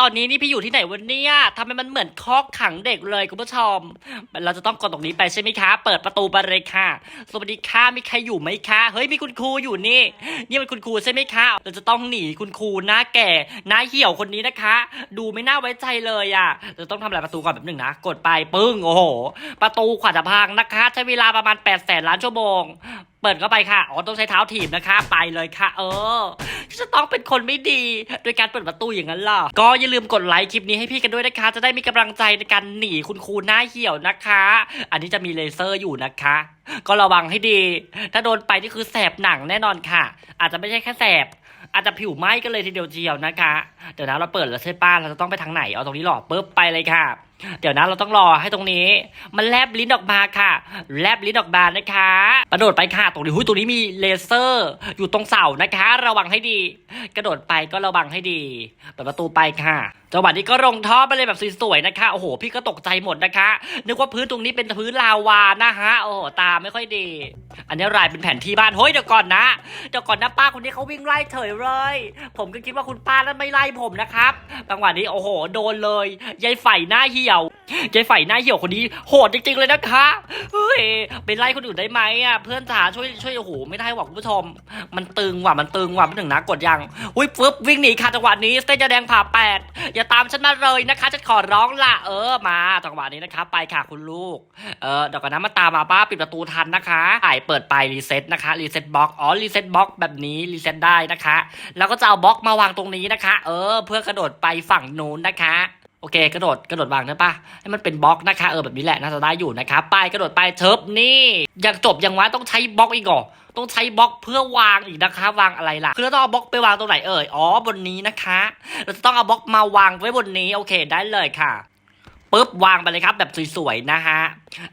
ตอนนี้นี่พี่อยู่ที่ไหนวันนี้ทำไมมันเหมือนคอกขังเด็กเลยคุณผู้ชม เราจะต้องกดตรงนี้ไปใช่ไหมคะ เปิดประตูไปเลยค่ะ สวัสดีค่ะ มีใครอยู่ไหมคะ เฮ้ยมีคุณครูอยู่นี่ นี่เป็นคุณครูใช่ไหมคะ เราจะต้องหนีคุณครูหน้าแก่หน้าเหี่ยวคนนี้นะคะ ดูไม่น่าไว้ใจเลยอะ เราต้องทำอะไรประตูก่อนแบบหนึ่งนะ กดไปปึ้ง โอ้โห ประตูขวาจะพังนะคะ ใช้เวลาประมาณ8ปดแสนล้านชั่วโมง เปิดเข้าไปค่ะ อ๋อต้องใช้เท้าถีบนะคะ ไปเลยค่ะ เออ จะต้องเป็นคนไม่ดี โดยการเปิดประตูอย่างนั้นล่ะก็อย่าลืมกดไลค์คลิปนี้ให้พี่กันด้วยนะคะ จะได้มีกำลังใจในการหนีคุณครูหน้าเหี่ยวนะคะ อันนี้จะมีเลเซอร์อยู่นะคะ ก็ระวังให้ดี ถ้าโดนไปนี่คือแสบหนังแน่นอนค่ะ อาจจะไม่ใช่แค่แสบอาจจะผิวไหม้กันเลยทีเดียวเจียวนะคะ เดี๋ยวนะเราเปิดแล้วใช่ป้าเราจะต้องไปทางไหน เอาตรงนี้หรอปุ๊บไปเลยค่ะ เดี๋ยวนะเราต้องรอให้ตรงนี้ มันแลบลิ้นออกมาค่ะ แลบลิ้นออกมานะคะกระโดดไปค่ะตรงนี้หุ้ยตรงนี้มีเลเซอร์ อยู่ตรงเสานะคะ ระวังให้ดี กระโดดไปก็ระวังให้ดีเปิดประตูไปค่ะจังหวะนี้ก็ลงท่อไปเลยแบบสวยๆนะคะโอ้โหพี่ก็ตกใจหมดนะคะนึกว่าพื้นตรงนี้เป็นพื้นลาวานะฮะโอ้โหตาไม่ค่อยดี อันนี้รายเป็นแผนที่บ้านเฮ้ยเดี๋ยวก่อนนะเดี๋ยวก่อนนะป้าคนนี้เขาวิ่งไล่เฉยเลย ผมก็คิดว่าคุณป้านั้นไม่ไล่ผมนะครับจังหวะนี้โอ้โห โดนเลยยายไฝหน้าเหี่ยว ยายไฝหน้าเหี่ยวคนนี้โหดจริงๆเลยนะคะเฮ้ยไปไล่คนอื่นได้ไหมอะเพื่อนจ๋าช่วยช่วยโอ้โหไม่ได้หว่ะคุณผู้ชม มันตึงว่ะมันตึงว่ะไม่ถึงนะกดยังอุ้ยฟึบวิ่งหนีค่ะจังหวะนี้สเตจะแดงผ่าแปดอย่าตามฉันมาเลยนะคะฉันขอร้องละเออมาจังหวะนี้นะคะไปค่ะคุณลูกเออเดี๋ยวก่อนนะมาตามมาป้าปิดประตูทันนะคะไอเปิดไปรีเซ็ตนะคะรีเซ็ตบล็อกอ๋อรีเซ็ตบล็อกแบบนี้รีเซ็ตได้นะคะ แล้วก็จะเอาบล็อกมาวางตรงนี้นะคะ เออ เพื่อกระโดดไปฝั่งนู้นนะคะ โอเค กระโดดกระโดดวางได้ปะให้มันเป็นบล็อกนะคะเออแบบนี้แหละน่าจะได้อยู่นะคะไปกระโดดไปเชิบนี่ยังจบยังวะต้องใช้บล็อกอีกเหรอต้องใช้บล็อกเพื่อวางอีกนะคะ วางอะไรล่ะ คือเราต้องเอาบล็อกไปวางตรงไหนเอ่ยอ๋อบนนี้นะคะ เราจะต้องเอาบล็อกมาวางไว้บนนี้โอเค ได้เลยค่ะ ปุ๊บวางไปเลยครับแบบสวยๆนะฮะ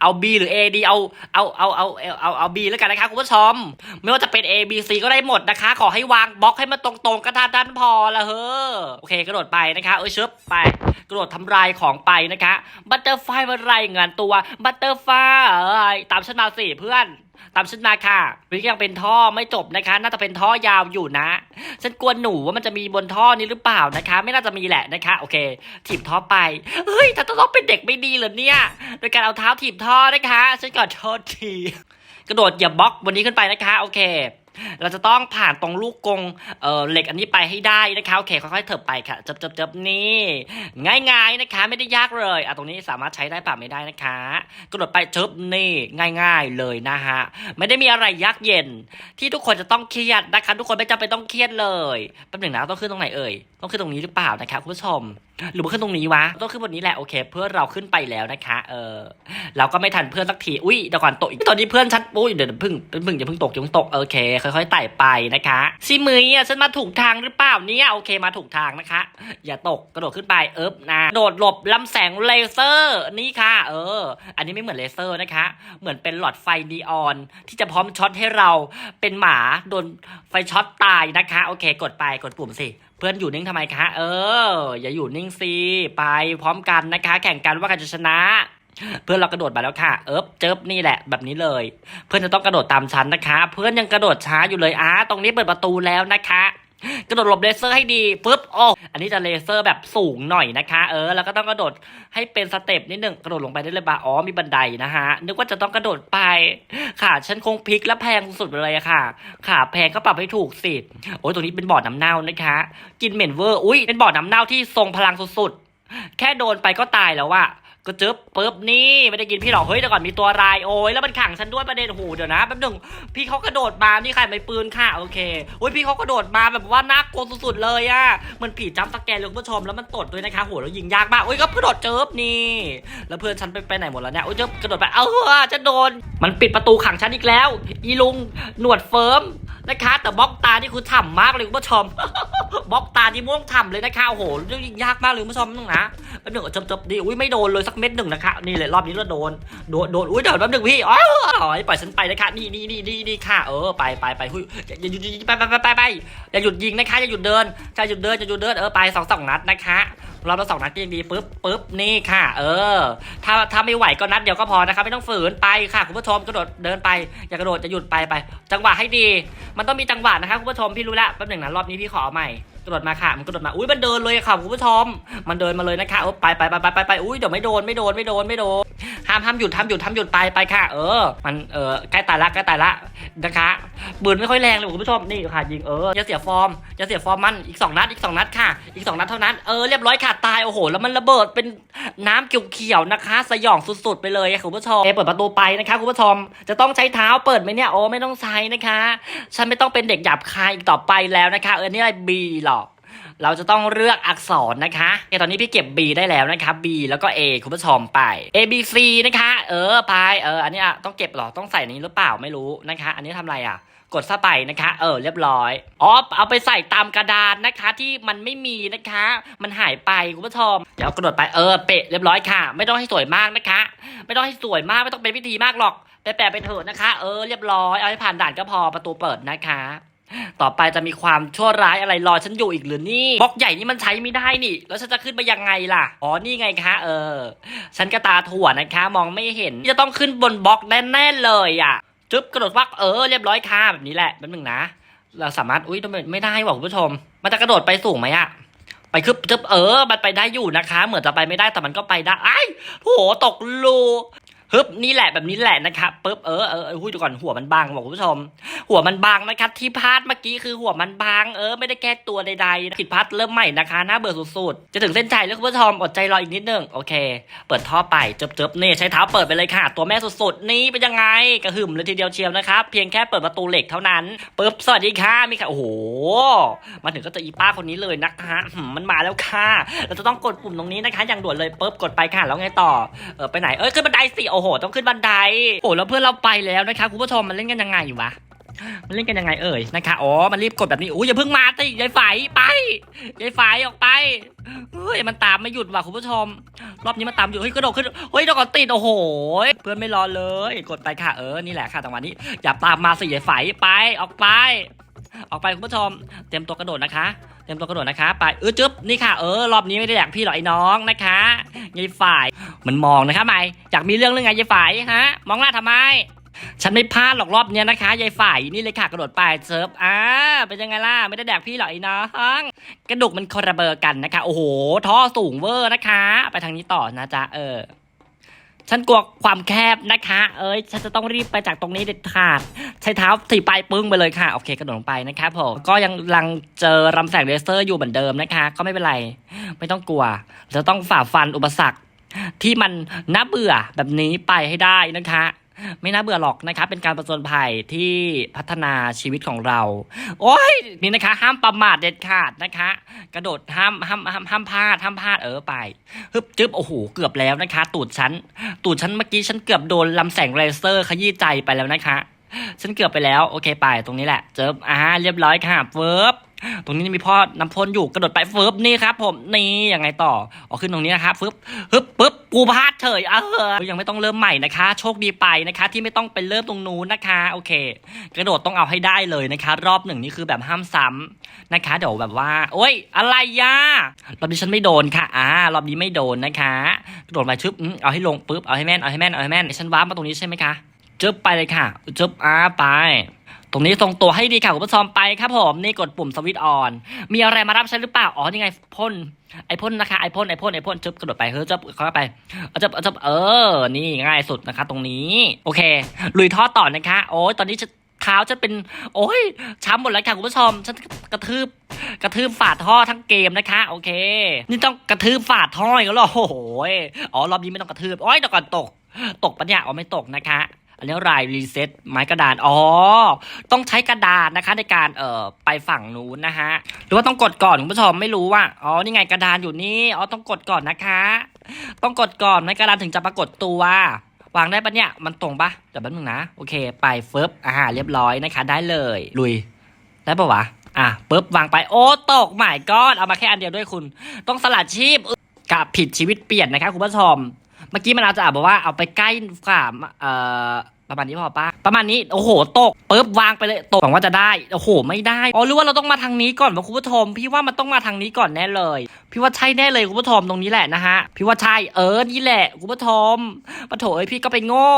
เอา B หรือ A ดีเอาเอาเอาเอาเอาเอาเอา B แล้วกันนะคะคุณผู้ชม ไม่ว่าจะเป็น A B C ก็ได้หมดนะคะ ขอให้วางบล็อกให้มันตรงๆกระทานด้านพอละเฮ้อโอเคกระโดดไปนะคะ เออชึบไป กระโดดทำลายของไปนะคะ บัตเตอร์ไฟมารายงานตัว บัตเตอร์ไฟตามฉันมาสิเพื่อน ตามฉันมาค่ะวิกยังเป็นท่อไม่จบนะคะ น่าจะเป็นท่อยาวอยู่นะ ฉันกลัวหนูว่ามันจะมีบนท่อนี้หรือเปล่านะคะ ไม่น่าจะมีแหละนะคะ โอเคถีบท่อไปเฮ้ยถ้าต้องเป็นเด็กไม่ดีเหรอเนี่ย โดยการเอาเท้าถีบท่อนะคะ ฉันขอโทษทีกระโดดอย่าบล็อกวันนี้ขึ้นไปนะคะ โอเค เราจะต้องผ่านตรงลูกกงเอ่อเหล็กอันนี้ไปให้ได้นะคะโอเคค่อยๆเถิบไปค่ะจับจับจับนี่ง่ายๆนะคะ ไม่ได้ยากเลยอะตรงนี้สามารถใช้ได้ป่ะไม่ได้นะคะกระโดดไปชึบนี่ง่าย ๆเลยนะฮะไม่ได้มีอะไรยากเย็น ที่ทุกคนจะต้องเครียดนะคะ ทุกคนไม่จำเป็นต้องเครียดเลยแป๊บหนึ่งนะต้องขึ้นตรงไหนเอ่ยต้องขึ้นตรงนี้หรือเปล่านะคะคุณผู้ชมหรือว่าขึ้นตรงนี้วะต้องขึ้นบนนี้แหละโอเค เพื่อเราขึ้นไปแล้วนะคะ เออเราก็ไม่ทันเพื่อนสักทีอุ้ยเดี๋ยวก่อนตกอีกตอนนี้เพื่อนชัดปุ้ยเดี๋ยวพิ่งพิ่งอย่าพิ่งตกอย่าพิ่งตกโอเคค่อยๆไต่ไปนะคะซิมืออะฉันมาถูกทางหรือเปล่าเนี่ยโอเคมาถูกทางนะคะ อย่าตกกระโดดขึ้นไปเอิบนะโดดหลบลำแสงเลเซอร์นี่ค่ะ เออ อันนี้ไม่เหมือนเลเซอร์นะคะ เหมือนเป็นหลอดไฟนีออน ที่จะพร้อมช็อตให้เราเป็นหมาโดนไฟช็อตตายนะคะ โอเค กดไปกดปุ่มสิเพื่อนอยู่นิ่งทำไมคะ เออ อย่าอยู่นิ่งสิ ไปพร้อมกันนะคะ แข่งกันว่าใครจะชนะ เพื่อนเรากระโดดมาแล้วค่ะ เอิบเจิบนี่แหละแบบนี้เลย เพื่อนจะต้องกระโดดตามชั้นนะคะ เพื่อนยังกระโดดช้าอยู่เลยอะตรงนี้เปิดประตูแล้วนะคะกระโดดหลบเลเซอร์ให้ดีปุ๊บโอ้อันนี้จะเลเซอร์แบบสูงหน่อยนะคะ เออ แล้วก็ต้องกระโดดให้เป็นสเต็ปนิดหนึ่งกระโดดลงไปได้เลยบาอ๋อมีบันไดนะฮะนึกว่าจะต้องกระโดดไป ค่ะฉันคงพลิกและแพงสุดเลยอะค่ะขาแพงก็ปรับให้ถูกสิโอ้ยตรงนี้เป็นบ่อน้ำเน่านะคะ กินเหม็นเวอร์อุ้ยเป็นบ่อน้ำเน่าที่ทรงพลังสุดๆแค่โดนไปก็ตายแล้วอะ ก็เจึ๊บปุ๊บนี่ไม่ได้กินพี่หรอกเฮ้ยแต่ก่อนมีตัวรายโอ้ยแล้วมันขังฉันด้วยประเด็นโอ้โหเดี๋ยวนะแป๊บหนึงพี่เขากระโดดมานี่ใครไม่ปืนค่ะโอเคโอ้ยพี่เขากระโดดมาแบบว่าน่ากลัวสุดๆเลยอะมันผีจำสแกนเลยคุณผู้ชมแล้วมันตดด้วยนะคะโหแล้วยิงยากมากโอ้ยก็กระโดดเจิบนี่ แล้วเพื่อนฉันไปไปไหนหมดแล้วเนี่ยโอ้ยเจิบกระโดดไปเออจะโดน มันปิดประตูขังฉันอีกแล้ว อีลุงหนวดเฟิร์ม นะคะ แต่บล็อกตานี่คือฉ่ำมากเลยคุณผู้ชมบล็อกตาที่ม่วงฉ่ำเลยนะคะโอ้โหเรื่องยิงยากมากเลยคุณผู้ชมนึงนะแป๊บหนึงจบจบๆดีอุ้ยไม่โดนเลยสักเม็ดหนึ่งนะคะนี่เลยรอบนี้เราโดนโดนโดนอุ้ยเดี๋ยวแป๊บหนึงพี่อ๋อปล่อยฉันไปนะคะนี่นี่นี่นี่นี่ค่ะ เออไปไปไปหุ้ยอย่าหยุดไปไปไปไปไปอย่าหยุดยิงนะคะอย่าหยุดเดินอย่าหยุดเดินอย่าหยุดเดินเออไปสองสองนัดนะคะรอบละสองนัดก็ยังดีปุ๊บปุ๊บนี่ค่ะ เออ ถ้าถ้าไม่ไหวก็นัดเดียวก็พอนะครับไม่ต้องฝืนไปค่ะคุณผู้ชมกระโดดเดินไป อย่ากระโดดจะหยุดไปไป จังหวะให้ดี มันต้องมีจังหวะนะครับคุณผู้ชมพี่รู้แล้วแป๊บหนึ่งนะรอบนี้พี่ขอใหม่ กระโดดมาค่ะ มันกระโดดมา อุ้ยมันเดินเลยค่ะคุณผู้ชม มันเดินมาเลยนะคะ เออไปไปไปไปไปไปอุ้ยเดี๋ยวไม่โดนไม่โดนไม่โดนไม่โดน ห้ามห้ามหยุดห้ามหยุดห้ามหยุดไปไปค่ะ เออ มันเออใกล้ตายละใกล้ตายละนะคะปืนไม่ค่อยแรงเลยคุณผู้ชม นี่ค่ะยิงเอออย่าเสียฟอร์มอย่าเสียฟอร์มมันอีกสองนัดอีกสองนัดค่ะ อีกสองนัดเท่านั้น เออเรียบร้อยค่ะตายโอ้โห แล้วมันระเบิดเป็นน้ำเขียวๆนะคะ สยองสุดๆ ไปเลยคุณผู้ชมเอเปิดประตูไปนะคะคุณผู้ชม จะต้องใช้เท้าเปิดไหมเนี่ยโอ้ไม่ต้องใช้นะคะ ฉันไม่ต้องเป็นเด็กหยาบคายอีกต่อไปแล้วนะคะ เออนี่อะไร B หรอ เราจะต้องเลือกอักษรนะคะตอนนี้พี่เก็บ B ได้แล้วนะคะ B แล้วก็ A คุณผู้ชมไป A B C นะคะ เออไปเอออันนี้ต้องเก็บหรอต้องใส่นี้หรือเปล่าไม่รู้นะคะ อันนี้ทำอะไรอะกดซะไปนะคะ เออ เรียบร้อย อ๋อ เอาไปใส่ตามกระดานนะคะ ที่มันไม่มีนะคะ มันหายไปคุณผู้ชม เดี๋ยวกระโดดไป เออ เปะ เรียบร้อยค่ะ ไม่ต้องให้สวยมากนะคะ ไม่ต้องให้สวยมาก ไม่ต้องเป็นพิธีมากหรอก ไปแปะไปเถอะนะคะ เออ เรียบร้อย เอาให้ผ่านด่านก็พอ ประตูเปิดนะคะ ต่อไปจะมีความชั่วร้ายอะไรรอฉันอยู่อีกหรือนี่บล็อกใหญ่นี่มันใช้ไม่ได้นี่ แล้วฉันจะขึ้นไปยังไงล่ะ อ๋อนี่ไงคะ เออ ฉันกระตาถั่วนะคะ มองไม่เห็น จะต้องขึ้นบนบล็อกแน่ๆเลยอะจึ๊บกระโดดวักเออเรียบร้อยค่ะแบบนี้แหละแป๊บนึงนะ เราสามารถ อุ้ยทำไม่ได้ว่ะคุณผู้ชม มันจะกระโดดไปสูงไหมอะไปคึบจึ๊บเออ มันไปได้อยู่นะคะ เหมือนจะไปไม่ได้แต่มันก็ไปได้ไอ้โหตกรู ฮึบนี่แหละแบบนี้แหละนะคะปึ๊บเออเออหุ้ยเดูก่อนหัวมันบางบอกคุณผู้ชม หัวมันบางนะครับที่พลาดเมื่อกี้คือหัวมันบางเออไม่ได้แก้ตัวใดๆผิดพลาดเริ่มใหม่นะคะน่าเบื่อสุดๆจะถึงเส้นชัยแล้วคุณผู้ชมอดใจรออีกนิดนึงโอเค เปิดท่อไปเจิบๆนี่ใช้เท้าเปิดไปเลยค่ะ ตัวแม่สุดๆนี่เป็นยังไงกระหึ่มเลยทีเดียวเชียวนะครับเพียงแค่เปิดประตูเหล็กเท่านั้นปึ๊บสวัสดีค่ะมีค่ะโอ้โหมาถึงก็จะอีป้าคนนี้เลยนะคะหืมมันมาแล้วค่ะเราจะต้องกดปุ่มตรงนี้นะคะ อย่างด่วนเลยปึ๊บกดไปค่ะแล้วไงต่อเออไปไหนเอ้ยขึ้นบันไดสิโโอ้โห ต้องขึ้นบันได โอ้แล้วเพื่อนเราไปแล้วนะคะคุณผู้ชมมันเล่นกันยังไงวะมันเล่นกันยังไงเอ่ยนะคะอ๋อมันรีบกดแบบนี้อุ้ยอย่าเพิ่งมาติยายไฝไปยายไฝออกไปเฮ้ยมันตามไม่หยุดว่ะคุณผู้ชม รอบนี้มันตามอยู่เฮ้ยกระโดดขึ้นเฮ้ยเดยวก่อนติดโอ้โห เพื่อนไม่รอเลย กดไปค่ะเออนี่แหละค่ะจังหวะนี้ อย่าตามมาสิยายไฝไปออกไป ออกไปคุณผู้ชม เตรียมตัวกระโดดนะคะเตรียมตัวกระโดดนะคะ ไปเออจึ๊บนี่ค่ะเออรอบนี้ไม่ได้อยากพี่หรอกไอ้น้องนะคะยายฝ่าย มันมองนะคะไม่อยากมีเรื่องเรื่องไงยายฝ่ายฮะ มองหน้าทำไม ฉันไม่พลาดหรอกรอบเนี้ยนะคะยายฝ่ายนี่เลยค่ะกระโดดไปเซิร์ฟอ่าเป็นยังไงล่ะไม่ได้แดกพี่หรอกไอ้น้องกระดูกมันคนละเบอร์กันนะคะ โอ้โหท่อสูงเวอร์นะคะ ไปทางนี้ต่อนะจ๊ะเออฉันกลัวความแคบนะคะ เอ้ย ฉันจะต้องรีบไปจากตรงนี้เด็ดขาด ใช้เท้าถีบไปปึ้งไปเลยค่ะ โอเคกระโดดลงไปนะครับผม ก็ยังลังเจอรำแสงเลเซอร์อยู่เหมือนเดิมนะคะ ก็ไม่เป็นไร ไม่ต้องกลัว จะต้องฝ่าฟันอุปสรรค ที่มันน่าเบื่อแบบนี้ไปให้ได้นะคะไม่น่าเบื่อหรอกนะคะเป็นการประจนภัยที่พัฒนาชีวิตของเรา โอ้ยนี่นะคะ ห้ามประมาทเด็ดขาดนะคะ กระโดดห้ามห้ามห้ามห้ามพลาดห้ามพลาดเออไปฮึบจึ๊บโอ้โหเกือบแล้วนะคะ ตูดฉันตูดฉันเมื่อกี้ฉันเกือบโดนลำแสงเลเซอร์ขยี้ใจไปแล้วนะคะ ฉันเกือบไปแล้วโอเคไปตรงนี้แหละเจิบอ่าเรียบร้อยค่ะเฟิบ ตรงนี้มีพ่อน้ำพ่นอยู่กระโดดไปเฟิบนี่ครับ ผมนี่ยังไงต่อออกขึ้นตรงนี้นะครับฟึบฮึบปึ๊บกูพลาดเฉยเออยังไม่ต้องเริ่มใหม่นะคะ โชคดีไปนะคะ ที่ไม่ต้องไปเริ่มตรงนู้นนะคะ โอเค กระโดดต้องเอาให้ได้เลยนะคะ รอบหนึ่งนี่คือแบบห้ามซ้ำนะคะ เดี๋ยวแบบว่า โอ๊ยอะไรยารอบนี้ฉันไม่โดนค่ะอ่ารอบนี้ไม่โดนนะคะกระโดดไปชึบเอาให้ลงปึ๊บเอาให้แม่นเอาให้แม่นเอาให้แม่นฉันว้ามาตรงนี้ใช่ไหมคะจึ๊บไปเลยค่ะจึ๊บอ่าไป รงนี้ทรงตัวให้ดีค่ะคุณผู้ชมไปครับผมนี่กดปุ่มสวิตช์ออน มีอะไรมารับใช้หรือเปล่า อ๋อนี่ไงพ่นไอพ่นนะคะไอพ่นไอพ่นไอพ่นจึ๊บกระโดดไปเฮ้ยจึ๊บเข้าไปจึ๊บจึ๊บเออ นี่ง่ายสุดนะคะ ตรงนี้ โอเค ลุยท่อต่อนะคะ โอ้ยตอนนี้จะเท้าจะเป็น โอ้ยช้ำหมดแล้วค่ะคุณผู้ชมฉันกระทืบกระทืบฝาท่อทั้งเกมนะคะ โอเค นี่ต้องกระทืบฝาท่ออีกแล้วหรอโอ้โหยอ๋อรอบนี้ไม่ต้องกระทืบโอ้ยเดี๋ยวก่อนตก ตกปะเนี่ยอ๋อไม่ตกนะคะ อันนี้รายรีเซ็ตไม้กระดานอ๋อต้องใช้กระดาษนะคะในการเอ่อไปฝั่งนู้นนะฮะหรือว่าต้องกดก่อนคุณผู้ชมไม่รู้ว่าอ๋อนี่ไงกระดานอยู่นี่อ๋อต้องกดก่อนนะคะ ต้องกดก่อนไม้กระดานถึงจะปรากฏตัววางได้ปะเนี่ยมันตรงปะเดี๋ยวแป๊บนึงนะโอเค ไปเฟิบอ่าเรียบร้อยนะคะ ได้เลยลุยได้ปะวะอะปึ๊บวางไปโอ้ตกหมายก้อนเอามาแค่อันเดียวด้วยคุณ ต้องสลัดชีพกับผิดชีวิตเปลี่ยนนะคะคุณผู้ชม มื่อกี้มันอาจจะบอกว่าเอาไปใกล้ฝ่าเอ่อประมาณนี้พอปะประมาณนี้โอ้โหตกปุ๊บวางไปเลยตกหวังว่าจะได้โอ้โห ไม่ได้อ๋อรือว่าเราต้องมาทางนี้ก่อนวะคุณผู้ชม พี่ว่ามันต้องมาทางนี้ก่อนแน่เลย พี่ว่าใช่แน่เลยคุณผู้ชมตรงนี้แหละนะฮะพี่ว่าใช่เออนี่แหละคุณผู้ชมปะโถเอ้ยพี่ก็ไปโง่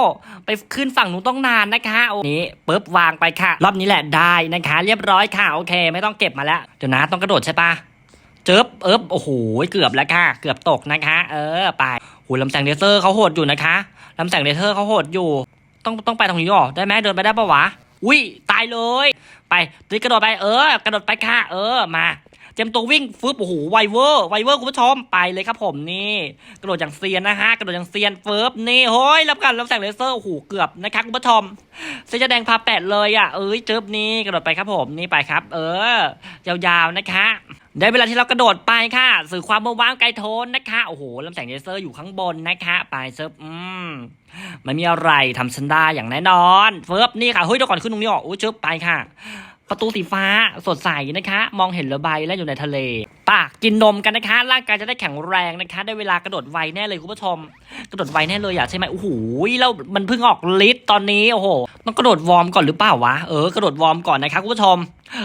ไปขึ้นฝั่งนู้นต้องนานนะคะโอ้นี้ปุ๊บวางไปค่ะ รอบนี้แหละได้นะคะ เรียบร้อยค่ะโอเค ไม่ต้องเก็บมาแล้วเดี๋ยวนะต้องกระโดดใช่ปะ เจิบเอิบโอ้โหเกือบแล้วค่ะ เกือบตกนะคะ เออไปโหลำแสงเลเซอร์เขาโหดอยู่นะคะลำแสงเลเซอร์เขาโหดอยู่ ต้องต้องไปตรงนี้หรอได้ไหมเดินไปได้ปะวะอุ้ยตายเลย ไปตีกระโดดไปเออกระโดดไปค่ะ เออมาเตรียมตัววิ่งฟึบโอ้โหไวเวอร์ไวเวอร์คุณผู้ชมไปเลยครับผมนี่ กระโดดอย่างเซียนนะฮะกระโดดอย่างเซียนฟึบนี่โฮ้ยรับกันรับแสงเลเซอร์โอ้โหเกือบนะครับคุณผู้ชมเสื้อแดงพาแปดเลยอะเอ้ยเจิบนี่กระโดดไปครับผมนี่ไปครับ เออ ยาวๆนะคะ ได้เวลาที่เรากระโดดไปค่ะ สื่อความเมื่อว่างไกลโทนนะคะ โอ้โหลำแสงเลเซอร์อยู่ข้างบนนะคะไปเซิร์ฟอืมไม่มีอะไรทำฉันได้อย่างแน่นอนเฟิร์บนี่ค่ะเฮ้ยเดี๋ยวก่อนขึ้นตรงนี้ออกอุ้ยเจิบไปค่ะ ประตูสีฟ้าสดใสนะคะ มองเห็นเรือใบและอยู่ในทะเลปากกินนมกันนะคะ ร่างกายจะได้แข็งแรงนะคะ ได้เวลากระโดดไวแน่เลยคุณผู้ชม กระโดดไวแน่เลยอะใช่ไหมโอ้โหแล้วมันเพิ่งออกฤทธิ์ตอนนี้โอ้โหต้องกระโดดวอร์มก่อนหรือเปล่าวะเออกระโดดวอร์มก่อนนะคะคุณผู้ชม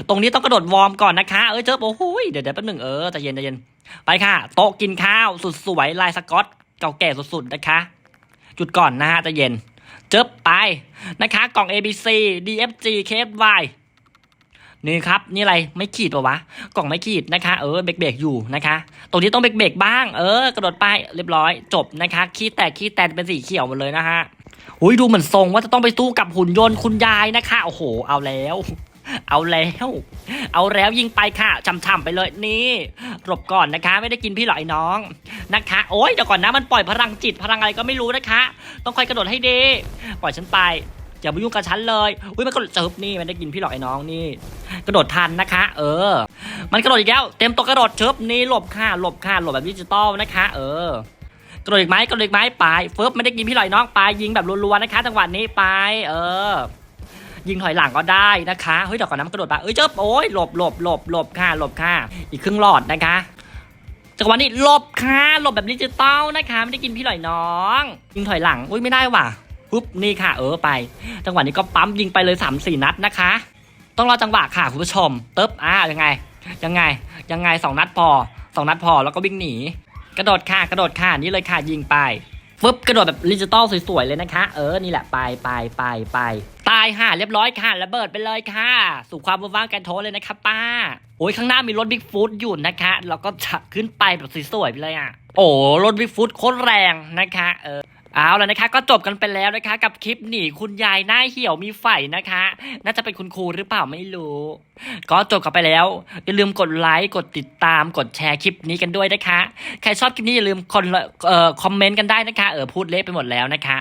ตรงนี้ต้องกระโดดวอร์มก่อนนะคะเออเจอโอ้โหเดี๋ยวเดี๋ยวแป๊บหนึ่งเออใจเย็นใจเย็นไปค่ะโต๊ะกินข้าวสุดสวยลายสกอตเก่าแก่สุดๆนะคะ จุดก่อนนะฮะใจเย็นเจบไปนะคะ กล่อง A B C D F G K F Y นี่ครับ นี่อะไรไม่ขีดปะวะ กล่องไม่ขีดนะคะ เออเบรกเบรกอยู่นะคะ ตรงนี้ต้องเบรกเบรกบ้าง เออ กระโดดไปเรียบร้อย จบนะคะ ขี้แตกขี้แตนเป็นสีเขียวหมดเลยนะฮะอุ้ยดูเหมือนทรงว่าจะต้องไปสู้กับหุ่นยนต์คุณยายนะคะ โอ้โห เอาแล้ว เอาแล้ว เอาแล้วยิงไปค่ะช่ำๆไปเลยนี่หลบก่อนนะคะ ไม่ได้กินพี่หรอไอ้น้องนะคะ โอ้ยเดี๋ยวก่อนนะมันปล่อยพลังจิตพลังอะไรก็ไม่รู้นะคะ ต้องคอยกระโดดให้ดีปล่อยฉันไป อย่ามายุ่งกับฉันเลยอุ้ยมันกระโดดเจิบนี่มันได้กินพี่หรอกไอ้น้องนี่กระโดดทันนะคะ เออ มันกระโดดอีกแล้วเต็มตัวกระโดดเชิบนี่หลบค่ะหลบค่ะหลบแบบดิจิตอลนะคะ เออกระโดดอีกไหมกระโดดอีกไหมไปเฟิร์บไม่ได้กินพี่หลอยน้องไปยิงแบบรัวๆนะคะจังหวะนี้ไป เออยิงถอยหลังก็ได้นะคะเฮ้ยเดี๋ยวก่อนนะมันกระโดดไปเอ้ยเจิบโอ้ยหลบหลบหลบหลบค่ะหลบค่ะ อีกครึ่งหลอดนะคะจังหวะนี้หลบค่ะหลบแบบดิจิตอลนะคะ ไม่ได้กินพี่หลอยน้อง ยิงถอยหลังอุ้ยไม่ได้ว่ะ ปุ๊บนี่ค่ะ เออไป จังหวะนี้ก็ปั๊มยิงไปเลยสามสี่นัดนะคะ ต้องรอจังหวะค่ะคุณผู้ชมเติบอ่ายังไง ยังไง ยังไงสองนัดพอสองนัดพอแล้วก็วิ่งหนี กระโดดค่ะกระโดดค่ะนี่เลยค่ะยิงไปฟึบกระโดดแบบดิจิตอลสวยๆเลยนะคะ เออนี่แหละไปไปไปไปตายค่ะเรียบร้อยค่ะระเบิดไปเลยค่ะ สู่ความว่างๆกันโทเลยนะคะป้า โอ้ยข้างหน้ามีรถบิ๊กฟูดอยู่นะคะแล้วก็จะขึ้นไปแบบสวยๆไปเลยอะ โอ้รถบิ๊กฟูดโคตรแรงนะคะ เออ เอาแล้วนะคะก็จบกันไปแล้วนะคะ กับคลิปหนีคุณยายหน้าเหี่ยวมีไฝนะคะ น่าจะเป็นคุณครูหรือเปล่าไม่รู้ ก็จบกันไปแล้ว อย่าลืมกดไลค์กดติดตามกดแชร์คลิปนี้กันด้วยนะคะ ใครชอบคลิปนี้อย่าลืมคนเอ่อคอมเมนต์กันได้นะคะ เออพูดเละไปหมดแล้วนะคะ